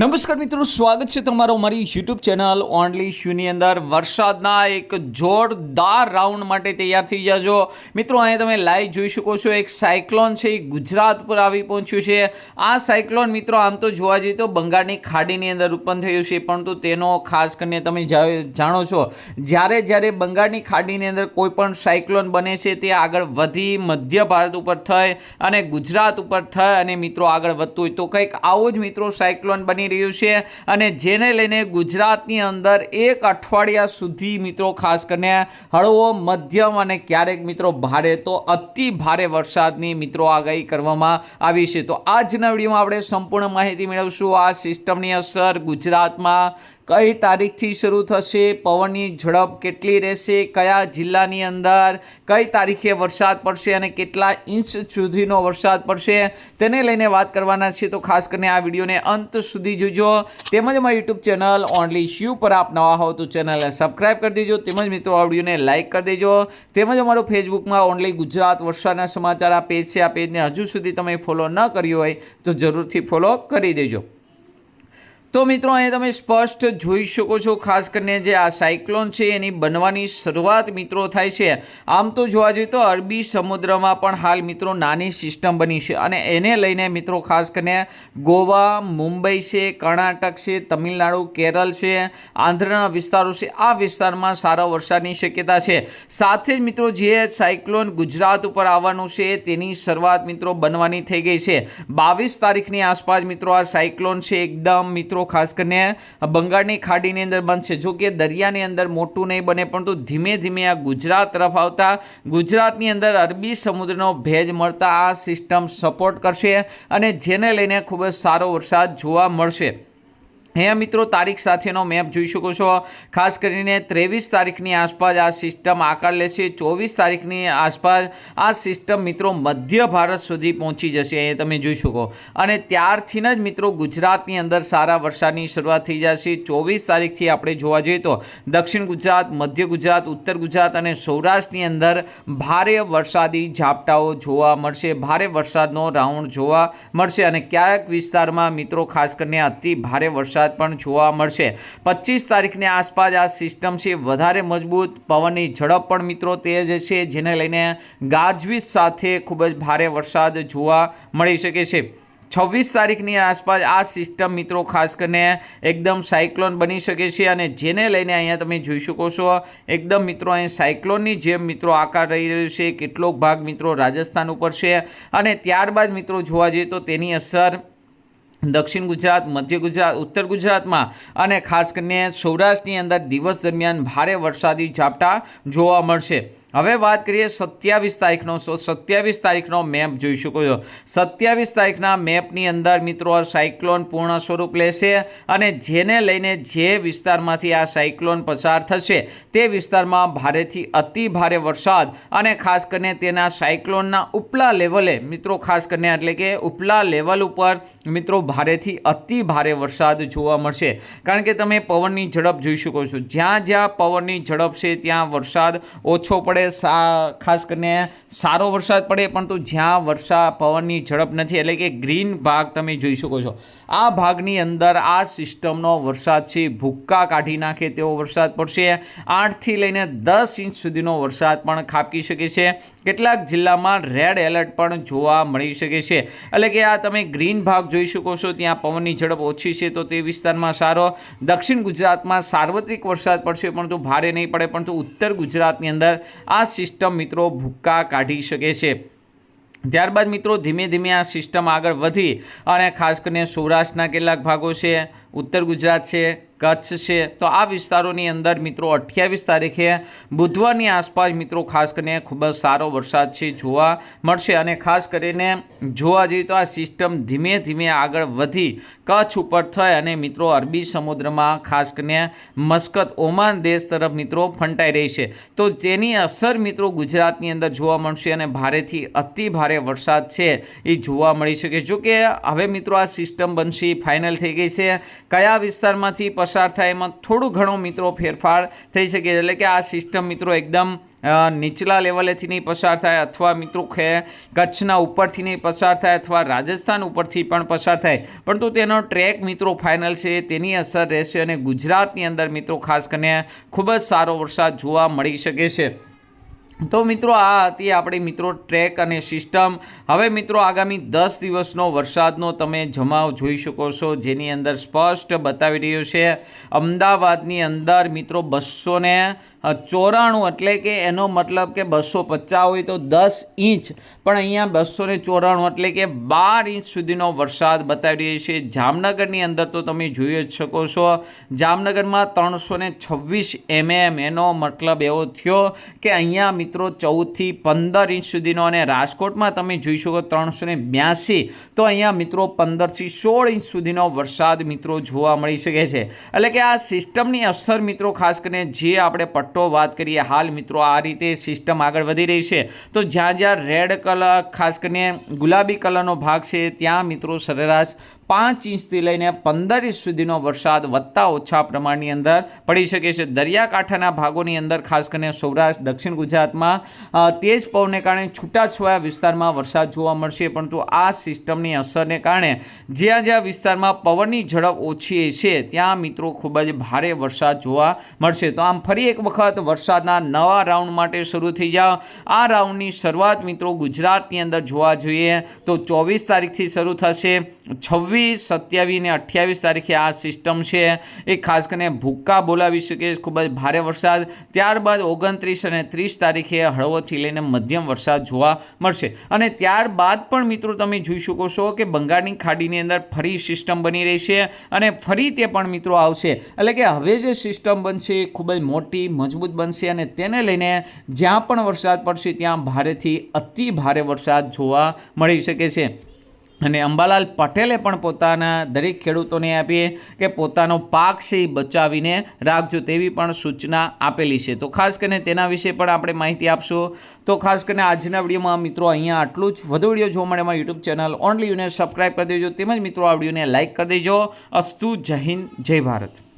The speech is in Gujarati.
નમસ્કાર મિત્રો, સ્વાગત છે તમારો મારી યુટ્યુબ ચેનલ ઓનલી શ્યુની અંદર. વરસાદના એક જોરદાર રાઉન્ડ માટે તૈયાર થઈ જાજો. મિત્રો, અહીંયા તમે લાઈવ જોઈ શકો છો, એક સાયક્લોન છે, એ ગુજરાત પર આવી પહોંચ્યું છે. આ સાયક્લોન મિત્રો, આમ તો જોવા જઈએ તો બંગાળની ખાડીની અંદર ઉત્પન્ન થયું છે પરંતુ તેનો ખાસ કરીને તમે જાણો છો, જ્યારે જ્યારે બંગાળની ખાડીની અંદર કોઈ પણ સાયક્લોન બને છે, તે આગળ વધી મધ્ય ભારત ઉપર થઈ અને ગુજરાત ઉપર થઈ અને મિત્રો આગળ વધતું હોય તો કંઈક આવો જ મિત્રો સાયક્લોન બની રહ્યું છે અને જેને લઈને ગુજરાતની અંદર એક અઠવાડિયા સુધી મિત્રો ખાસ કરીને હળવો, મધ્યમ અને ક્યારેક મિત્રો ભારે તો અતિ ભારે વરસાદની મિત્રો આગાહી કરવામાં આવી છે. તો આજના વિડીયોમાં આપણે સંપૂર્ણ માહિતી મેળવશું. આ સિસ્ટમની અસર ગુજરાતમાં કઈ તારીખથી શરૂ થશે? પવનની ઝડપ કેટલી રહેશે? કયા જિલ્લાની અંદર કઈ તારીખે વરસાદ પડશે અને કેટલા ઇંચ સુધીનો વરસાદ પડશે? તેને લઈને વાત કરવાના છે તો ખાસ કરીને આ વિડીયોને અંત સુધી જોજો. તેમજ અમારી યુટ્યુબ ચેનલ ઓનલી શ્યુ પર આપ નવા હો તો ચેનલને સબસ્ક્રાઇબ કરી દેજો. તેમજ મિત્રો, આ લાઇક કરી દેજો. તેમજ અમારું ફેસબુકમાં ઓનલી ગુજરાત વરસાદના સમાચાર આ પેજ છે. આ પેજને હજુ સુધી તમે ફોલો ન કર્યું હોય તો જરૂરથી ફોલો કરી દેજો. તો મિત્રો અહીંયા તમે સ્પષ્ટ જોઈ શકો છો, ખાસ કરીને જે આ સાયક્લોન છે, એની બનવાની શરૂઆત મિત્રો થાય છે. આમ તો જોવા જઈએ તો અરબી સમુદ્રમાં પણ હાલ મિત્રો નાની સિસ્ટમ બની છે અને એને લઈને મિત્રો ખાસ કરીને ગોવા, મુંબઈ છે, કર્ણાટક છે, તમિલનાડુ, કેરળ છે, આંધ્રના વિસ્તારો છે, આ વિસ્તારમાં સારા વરસાદની શક્યતા છે. સાથે જ મિત્રો જે સાયક્લોન ગુજરાત ઉપર આવવાનું છે, તેની શરૂઆત મિત્રો બનવાની થઈ ગઈ છે. બાવીસ તારીખની આસપાસ મિત્રો આ સાયક્લોન છે, એકદમ મિત્રો ખાસ કરીને બંગાળની ખાડીની અંદર બનશે જો કે દરિયાની અંદર મોટું નહીં બને, પરંતુ ધીમે ધીમે આ ગુજરાત તરફ આવતા ગુજરાતની અંદર અરબી સમુદ્રનો ભેજ મળતા આ સિસ્ટમ સપોર્ટ કરશે અને જેને લઈને ખૂબ જ સારો વરસાદ જોવા મળશે. અહીંયા મિત્રો, તારીખ સાથેનો મેપ જોઈ શકો છો. ખાસ કરીને ત્રેવીસ તારીખની આસપાસ આ સિસ્ટમ આકાર લેશે. ચોવીસ તારીખની આસપાસ આ સિસ્ટમ મિત્રો મધ્ય ભારત સુધી પહોંચી જશે. અહીંયા તમે જોઈ શકો. અને ત્યારથી જ મિત્રો ગુજરાતની અંદર સારા વરસાદની શરૂઆત થઈ જશે. ચોવીસ તારીખથી આપણે જોવા જઈએ તો દક્ષિણ ગુજરાત, મધ્ય ગુજરાત, ઉત્તર ગુજરાત અને સૌરાષ્ટ્રની અંદર ભારે વરસાદી ઝાપટાઓ જોવા મળશે. ભારે વરસાદનો રાઉન્ડ જોવા મળશે અને ક્યાંક વિસ્તારમાં મિત્રો ખાસ કરીને અતિ ભારે વરસાદ પણ જોવા મળશે. પચીસ તારીખની આસપાસ આ સિસ્ટમ છે, વધારે મજબૂત પવનની ઝડપ પણ મિત્રો તેજ છે, જેને લઈને ગાજવીજ સાથે ખૂબ જ ભારે વરસાદ જોવા મળી શકે છે. છવ્વીસ તારીખની આસપાસ આ સિસ્ટમ મિત્રો ખાસ કરીને એકદમ સાયક્લોન બની શકે છે અને જેને લઈને અહીંયા તમે જોઈ શકો છો, એકદમ મિત્રો અહીં સાયક્લોનની જેમ મિત્રો આકાર રહી રહ્યું છે, કેટલોક ભાગ મિત્રો રાજસ્થાન ઉપર છે અને ત્યારબાદ મિત્રો જોવા જઈએ તો તેની અસર દક્ષિણ ગુજરાત, મધ્ય ગુજરાત, ઉત્તર ગુજરાતમાં અને ખાસ કરીને સૌરાષ્ટ્રની અંદર દિવસ દરમિયાન ભારે વરસાદી ઝાપટા જોવા મળશે. હવે વાત કરીએ સત્યાવીસ તારીખનો. સો સત્યાવીસ તારીખનો મેપ જોઈ શકો છો. સત્યાવીસ તારીખના મેપની અંદર મિત્રો સાયક્લોન પૂર્ણ સ્વરૂપ લેશે અને જેને લઈને જે વિસ્તારમાંથી આ સાયક્લોન પસાર થશે તે વિસ્તારમાં ભારેથી અતિ ભારે વરસાદ અને ખાસ કરીને તેના સાયક્લોનના ઉપલા લેવલે મિત્રો ખાસ કરીને એટલે કે ઉપલા લેવલ ઉપર મિત્રો ભારેથી અતિ ભારે વરસાદ જોવા મળશે. કારણ કે તમે પવનની ઝડપ જોઈ શકો છો. જ્યાં જ્યાં પવનની ઝડપ છે ત્યાં વરસાદ ઓછો પડે સા, ખાસ કરીને સારો વરસાદ પડે, પરંતુ જ્યાં વર્ષા, પવનની ઝડપ નથી, એટલે કે ગ્રીન ભાગ તમે જોઈ શકો છો. આ ભાગની અંદર આ સિસ્ટમનો વરસાદ છે, ભૂક્કા કાઢી નાખે તેવો વરસાદ પડશે. આઠથી લઈને દસ ઇંચ સુધીનો વરસાદ પણ ખાબકી શકે છે. કેટલાક જિલ્લામાં રેડ એલર્ટ પણ જોવા મળી શકે છે. એટલે કે આ તમે ગ્રીન ભાગ જોઈ શકો છો, ત્યાં પવનની ઝડપ ઓછી છે, તો તે વિસ્તારમાં સારો. દક્ષિણ ગુજરાતમાં સાર્વત્રિક વરસાદ પડશે, પરંતુ ભારે નહીં પડે, પરંતુ ઉત્તર ગુજરાતની અંદર આ સિસ્ટમ મિત્રો ભૂક્કા કાઢી શકે છે. ત્યારબાદ મિત્રો ધીમે ધીમે આ સિસ્ટમ આગળ વધી અને ખાસ કરીને સૌરાષ્ટ્રના કેટલાક ભાગો છે. ઉત્તર ગુજરાત છે, કચ્છ છે. તો આ વિસ્તારોની અંદર મિત્રો અઠ્યાવીસ તારીખે બુધવારની આસપાસ મિત્રો ખાસ કરીને ખૂબ જ સારો વરસાદ છે, જોવા મળશે. અને ખાસ કરીને જોવા જઈએ તો આ સિસ્ટમ ધીમે ધીમે આગળ વધી કચ્છ ઉપર થઈ અને મિત્રો અરબી સમુદ્રમાં ખાસ કરીને મસ્કત ઓમાન દેશ તરફ મિત્રો ફંટાઈ રહી છે. તો તેની અસર મિત્રો ગુજરાતની અંદર જોવા મળશે અને ભારેથી અતિ ભારે વરસાદ છે એ જોવા મળી શકે. જો કે હવે મિત્રો આ સિસ્ટમ બનશે ફાઇનલ થઈ ગઈ છે. કયા વિસ્તારમાંથી પસાર થાય એમાં થોડું ઘણો મિત્રો ફેરફાર થઈ શકે એટલે કે આ સિસ્ટમ મિત્રો એકદમ નીચલા લેવલેથી નહીં પસાર થાય અથવા મિત્રો ખે, કચ્છના ઉપરથી નહીં પસાર થાય અથવા રાજસ્થાન ઉપરથી પણ પસાર થાય. પરંતુ તેનો ટ્રેક મિત્રો ફાઇનલ છે, તેની અસર રહેશે અને ગુજરાતની અંદર મિત્રો ખાસ કરીને ખૂબ જ સારો વરસાદ જોવા મળી શકે છે. તો મિત્રો આ હતી આપણી મિત્રો ટ્રેક અને સિસ્ટમ. હવે મિત્રો આગામી દસ દિવસનો વરસાદનો તમે જમાવ જોઈ શકો છો, જેની અંદર સ્પષ્ટ બતાવી રહ્યો છે. અમદાવાદની અંદર મિત્રો બસો ને ચોરાણું એટલે કે એનો મતલબ કે બસો પચાસ હોય તો દસ ઇંચ. પણ અહીંયા બસો ને ચોરાણું એટલે કે બાર ઇંચ સુધીનો વરસાદ બતાવી રહ્યો છે. જામનગરની અંદર તો તમે જોઈ જ શકો છો. જામનગરમાં ત્રણસો ને છવ્વીસ એમએમ એનો મતલબ એવો થયો કે અહીંયા મિત્રો ચૌદથી પંદર ઇંચ સુધીનો અને રાજકોટમાં તમે જોઈ શકો ત્રણસો ને બ્યાસી. તો અહીંયા મિત્રો પંદરથી સોળ ઇંચ સુધીનો વરસાદ મિત્રો જોવા મળી શકે છે. એટલે કે આ સિસ્ટમની અસર મિત્રો ખાસ કરીને જે આપણે પટ્ટો વાત કરીએ હાલ મિત્રો, આ રીતે સિસ્ટમ આગળ વધી રહી છે. તો જ્યાં જ્યાં રેડ કલર ખાસ કરીને ગુલાબી કલરનો ભાગ છે, ત્યાં મિત્રો સરેરાશ પાંચ ઇંચથી લઈને પંદર ઇંચ સુધીનો વરસાદ વધતા ઓછા પ્રમાણની અંદર પડી શકે છે. દરિયાકાંઠાના ભાગોની અંદર, ખાસ કરીને સૌરાષ્ટ્ર, દક્ષિણ ગુજરાતમાં તેજ પવનને કારણે છૂટાછવાયા વિસ્તારમાં વરસાદ જોવા મળશે. પરંતુ આ સિસ્ટમની અસરને કારણે જ્યાં જ્યાં વિસ્તારમાં પવનની ઝડપ ઓછી છે, ત્યાં મિત્રો ખૂબ જ ભારે વરસાદ જોવા મળશે. તો આમ ફરી એક વખત વરસાદના નવા રાઉન્ડ માટે શરૂ થઈ જાઓ. આ રાઉન્ડની શરૂઆત મિત્રો ગુજરાતની અંદર જોવા જોઈએ તો ચોવીસ તારીખથી શરૂ થશે. છવ્વીસ સત્યાવીસ ને અઠ્યાવીસ તારીખે આ સિસ્ટમ છે. એ ખાસ કરીને ભૂક્કા બોલાવી શકે ખૂબ જ ભારે વરસાદ. ત્યારબાદ ઓગણત્રીસ અને ત્રીસ તારીખે હળવોથી લઈને મધ્યમ વરસાદ જોવા મળશે. અને ત્યારબાદ પણ મિત્રો તમે જોઈ શકો છો કે બંગાળની ખાડીની અંદર ફરી સિસ્ટમ બની રહી છે અને ફરી તે પણ મિત્રો આવશે. એટલે કે હવે જે સિસ્ટમ બનશે ખૂબ જ મોટી, મજબૂત બનશે અને તેને લઈને જ્યાં પણ વરસાદ પડશે ત્યાં ભારેથી અતિ ભારે વરસાદ જોવા મળી શકે છે. અને અંબાલાલ પટેલે પણ પોતાના દરેક ખેડૂતોને આપીએ કે પોતાનો પાક છે એ બચાવીને રાખજો તેવી પણ સૂચના આપેલી છે. તો ખાસ કરીને તેના વિશે પણ આપણે માહિતી આપશું. તો ખાસ કરીને આજના વિડીયોમાં મિત્રો અહીંયા આટલું જ. વધુ વીડિયો જોવા મળે અમારી યુટ્યુબ ચેનલ ઓનલી યુને સબસ્ક્રાઈબ કરી દેજો. તેમજ મિત્રો આ વિડીયોને લાઇક કરી દેજો. અસ્તુ જય હિન્દ, જય ભારત.